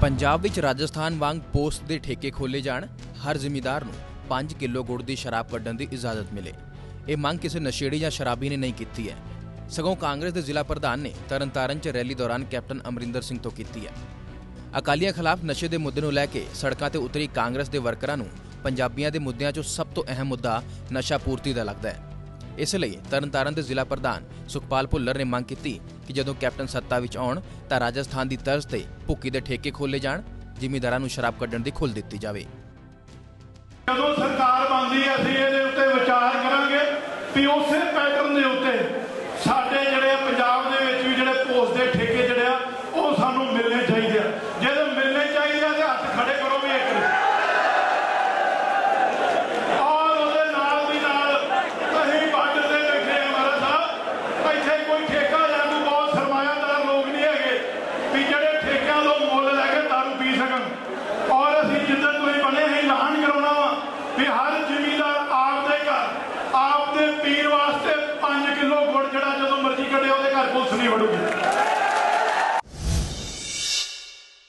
ਪੰਜਾਬ ਵਿੱਚ ਰਾਜਸਥਾਨ ਵਾਂਗ ਪੋਸਟ ਦੇ ਠੇਕੇ ਖੋਲੇ ਜਾਣ, ਹਰ ਜ਼ਿਮੀਦਾਰ ਨੂੰ 5 ਕਿਲੋ ਗੁੜ ਦੀ ਸ਼ਰਾਬ ਕੱਢਣ ਦੀ ਇਜਾਜ਼ਤ ਮਿਲੇ। ਇਹ ਮੰਗ ਕਿਸੇ ਨਸ਼ੇੜੀ ਜਾਂ ਸ਼ਰਾਬੀ ਨੇ ਨਹੀਂ ਕੀਤੀ ਹੈ। ਸਗੋਂ ਕਾਂਗਰਸ ਦੇ ਜ਼ਿਲ੍ਹਾ ਪ੍ਰਧਾਨ ਨੇ ਤਰਨਤਾਰਨ 'ਚ ਰੈਲੀ ਦੌਰਾਨ ਕੈਪਟਨ ਅਮਰਿੰਦਰ ਸਿੰਘ ਤੋਂ ਕੀਤੀ ਹੈ। ਅਕਾਲੀਆਂ ਖਿਲਾਫ ਨਸ਼ੇ ਦੇ ਮੁੱਦੇ ਨੂੰ ਲੈ ਕੇ ਸੜਕਾਂ ਤੇ ਉਤਰੀ ਕਾਂਗਰਸ ਦੇ ਵਰਕਰਾਂ ਨੂੰ ਪੰਜਾਬੀਆਂ ਦੇ ਮੁੱਦਿਆਂ 'ਚੋਂ ਸਭ ਤੋਂ ਅਹਿਮ ਮੁੱਦਾ ਨਸ਼ਾ ਪੂਰਤੀ ਦਾ ਲੱਗਦਾ ਹੈ। ਇਸ ਲਈ ਤਰਨਤਾਰਨ ਦੇ ਜ਼ਿਲ੍ਹਾ ਪ੍ਰਧਾਨ ਸੁਖਪਾਲ ਭੁੱਲਰ ਨੇ ਮੰਗ ਕੀਤੀ ਕਿ ਜਦੋਂ ਕੈਪਟਨ ਸੱਤਾ ਵਿੱਚ ਆਉਣ ਤਾਂ ਰਾਜਸਥਾਨ ਦੀ ਤਰਜ਼ ਤੇ ਭੁੱਕੀ ਦੇ ਠੇਕੇ ਖੋਲੇ ਜਾਣ, ਜ਼ਿਮੀਂਦਾਰਾਂ ਨੂੰ ਸ਼ਰਾਬ ਕੱਢਣ ਦੀ ਖੁੱਲ ਦਿੱਤੀ ਜਾਵੇ। ਜਦੋਂ ਸਰਕਾਰ ਬਣਦੀ ਹੈ, ਅਸੀਂ ਇਹਦੇ ਉੱਤੇ ਵਿਚਾਰ ਕਰਾਂਗੇ ਵੀ ਉਸੇ ਪੈਟਰਨ ਦੇ ਉੱਤੇ ਸਾਡੇ ਜਿਹੜੇ ਪੰਜਾਬ ਦੇ ਵਿੱਚ ਵੀ ਜਿਹੜੇ ਪੋਸਟ ਦੇ ਠੇਕੇ ਜਿਹੜੇ ਆ ਉਹ ਸਾਨੂੰ ਮਿਲਣੇ ਚਾਹੀਦੇ ਆ ਜਿਹੜੇ ਮਿਲਣੇ ਚਾਹੀਦੇ ਆ ਤੇ ਹੱਥ ਖੜੇ ਕਰੋ ਵੀ ਇੱਕ ਔਰ ਉਹਦੇ ਨਾਲ ਦੀ ਨਾਲ ਅਸੀਂ ਬਾਰਡਰ ਤੇ ਬੈਠੇ ਆ ਮਹਾਰਾਜ ਸਾਹਿਬ ਇੱਥੇ ਕੋਈ ਠੇਕਾ ਲੈਣ ਨੂੰ ਬਹੁਤ ਸਰਮਾਇਆਦਾਰ ਲੋਕ ਨਹੀਂ ਹੈਗੇ ਵੀ ਜਿਹੜੇ ਠੇਕਿਆਂ ਤੋਂ ਮੁੱਲ ਲੈ ਕੇ ਦਾਰੂ ਪੀ ਸਕਣ। ਔਰ ਅਸੀਂ ਜਿੱਦਾਂ ਤੁਸੀਂ ਬਣੇ ਅਸੀਂ ਐਲਾਨ ਕਰਾਉਣਾ ਵਾ ਵੀ ਹਰ ਜ਼ਿਮੀਂਦਾਰ ਆਪਦੇ ਘਰ, ਆਪਦੇ ਪੀਰ ਵਾਸਤੇ